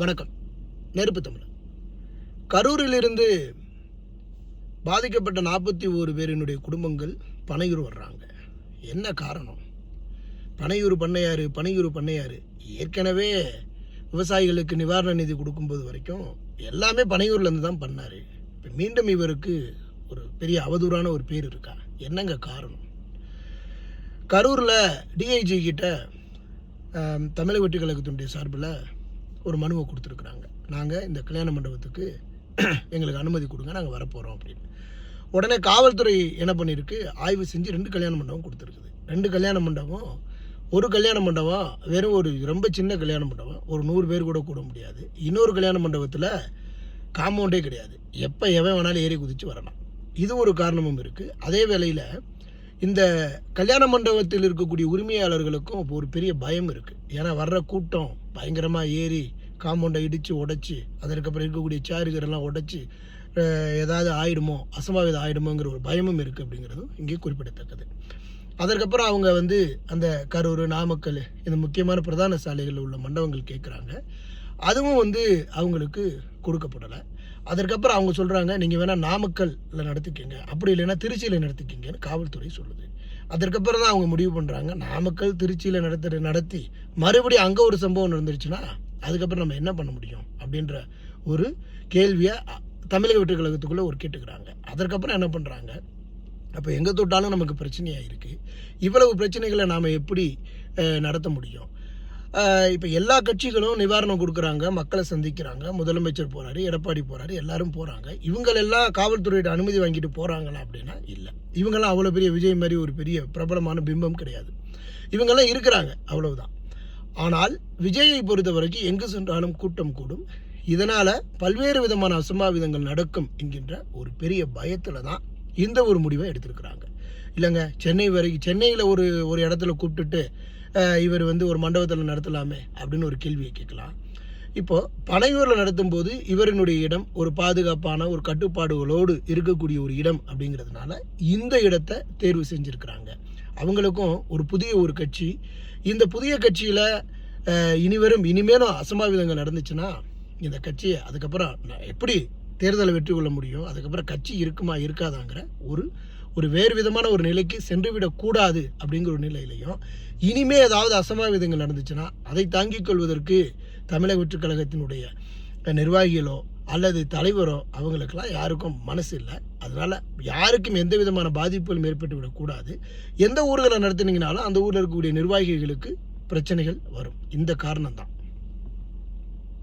வணக்கம். நெருப்பு தமிழ் கரூரிலிருந்து பாதிக்கப்பட்ட நாற்பத்தி ஓரு பேரினுடைய குடும்பங்கள் பனையூர் வர்றாங்க. என்ன காரணம்? பனையூர் பண்ணையார் பனையூர் பண்ணையார் ஏற்கனவே விவசாயிகளுக்கு நிவாரண நிதி கொடுக்கும்போது வரைக்கும் எல்லாமே பனையூர்லேருந்து தான் பண்ணார். இப்போ மீண்டும் இவருக்கு ஒரு பெரிய அவதூறான ஒரு பேர் இருக்கா? என்னங்க காரணம்? கரூரில் டிஐஜி கிட்ட தமிழக வெற்றி கழகத்தினுடைய சார்பில் ஒரு மனுவை கொடுத்துருக்குறாங்க. நாங்கள் இந்த கல்யாண மண்டபத்துக்கு எங்களுக்கு அனுமதி கொடுங்க நாங்கள் வரப்போகிறோம் அப்படின்னு. உடனே காவல்துறை என்ன பண்ணியிருக்கு ஆய்வு செஞ்சு ரெண்டு கல்யாண மண்டபம் கொடுத்துருக்குது. ரெண்டு கல்யாண மண்டபம் ஒரு கல்யாண மண்டபம் வெறும் ஒரு ரொம்ப சின்ன கல்யாண மண்டபம் ஒரு நூறு பேர் கூட கூட முடியாது. இன்னொரு கல்யாண மண்டபத்தில் காம்பவுண்டே கிடையாது. எப்போ எவன் வேணாலும் ஏறி குதித்து வரலாம். இது ஒரு காரணமும் இருக்குது அதே வேளையில் இந்த கல்யாண மண்டபத்தில் இருக்கக்கூடிய உரிமையாளர்களுக்கும் இப்போ ஒரு பெரிய பயம் இருக்குது ஏன்னா வர்ற கூட்டம் பயங்கரமாக ஏறி காம்பவுண்டை இடித்து உடைச்சி அதற்கப்புறம் இருக்கக்கூடிய சேருகரெல்லாம் உடைச்சி ஏதாவது ஆயிடுமோ அசம்பாவிதம் ஆயிடுமோங்கிற ஒரு பயமும் இருக்குது அப்படிங்கிறதும் இங்கே குறிப்பிடத்தக்கது. அதற்கப்புறம் அவங்க வந்து அந்த கரூர் நாமக்கல் இந்த முக்கியமான பிரதான சாலைகளில் உள்ள மண்டபங்கள் கேட்குறாங்க. அதுவும் வந்து அவங்களுக்கு கொடுக்கப்படலை. அதற்கப்புறம் அவங்க சொல்கிறாங்க நீங்கள் வேணால் நாமக்கல்ல நடத்திக்கங்க அப்படி இல்லைன்னா திருச்சியில் நடத்திக்கிங்கன்னு காவல்துறை சொல்லுது. அதற்கப்புறம் தான் அவங்க முடிவு பண்ணுறாங்க நாமக்கல் திருச்சியில் நடத்துகிற நடத்தி மறுபடியும் அங்கே ஒரு சம்பவம் நடந்துருச்சுன்னா அதுக்கப்புறம் நம்ம என்ன பண்ண முடியும் அப்படின்ற ஒரு கேள்வியை அ- தமிழக வெற்றி கழகத்துக்குள்ளே ஒரு கேட்டுக்கிறாங்க. அதற்கப்புறம் என்ன பண்ணுறாங்க அப்போ எங்கே தொட்டாலும் நமக்கு பிரச்சனையாக இருக்குது இவ்வளவு பிரச்சனைகளை நாம் எப்படி நடத்த முடியும்? இப்போ எல்லா கட்சிகளும் நிவாரணம் கொடுக்குறாங்க மக்களை சந்திக்கிறாங்க முதலமைச்சர் போகிறாரு எடப்பாடி போகிறாரு எல்லாரும் போகிறாங்க இவங்களெல்லாம் காவல்துறையிட்ட அனுமதி வாங்கிட்டு போகிறாங்களா அப்படின்னா இல்லை. இவங்கெல்லாம் அவ்வளோ பெரிய விஜய் மாதிரி ஒரு பெரிய பிரபலமான பிம்பம் கிடையாது. இவங்கெல்லாம் இருக்கிறாங்க அவ்வளவுதான். ஆனால் விஜயை பொறுத்த வரைக்கும் எங்கு சென்றாலும் கூட்டம் கூடும். இதனால் பல்வேறு விதமான அசம்பாவிதங்கள் நடக்கும் என்கின்ற ஒரு பெரிய பயத்தில் தான் இந்த ஒரு முடிவை எடுத்திருக்கிறாங்க. இல்லைங்க சென்னை வரைக்கும் சென்னையில் ஒரு ஒரு இடத்துல கூப்பிட்டுட்டு இவர் வந்து ஒரு மண்டபத்தில் நடத்தலாமே அப்படின்னு ஒரு கேள்வியை கேட்கலாம். இப்போது பனையூரில் நடத்தும் போது இவரினுடைய இடம் ஒரு பாதுகாப்பான ஒரு கட்டுப்பாடுகளோடு இருக்கக்கூடிய ஒரு இடம் அப்படிங்கிறதுனால இந்த இடத்தை தேர்வு செஞ்சுருக்கிறாங்க. அவங்களுக்கும் ஒரு புதிய ஒரு கட்சி. இந்த புதிய கட்சியில் இனிவரும் இனிமேலும் அசம்பாவிதங்கள் நடந்துச்சுன்னா இந்த கட்சியை அதுக்கப்புறம் நான் எப்படி தேர்தலை வெற்றி கொள்ள முடியும்? அதுக்கப்புறம் கட்சி இருக்குமா இருக்காதாங்கிற ஒரு ஒரு வேறு விதமான ஒரு நிலைக்கு சென்று விடக்கூடாது அப்படிங்கிற ஒரு நிலையிலையும் இனிமே ஏதாவது அசம்பாவிதங்கள் நடந்துச்சுன்னா அதை தாங்கிக் கொள்வதற்கு தமிழக வெற்றுக்கழகத்தினுடைய நிர்வாகிகளோ அல்லது தலைவரோ அவங்களுக்கெல்லாம் யாருக்கும் மனசு இல்லை. அதனால் யாருக்கும் எந்த விதமான பாதிப்புகளும் ஏற்பட்டு விடக்கூடாது. எந்த ஊர்களை நடத்துனீங்கனாலும் அந்த ஊரில் இருக்கக்கூடிய நிர்வாகிகளுக்கு பிரச்சனைகள் வரும். இந்த காரணம் தான்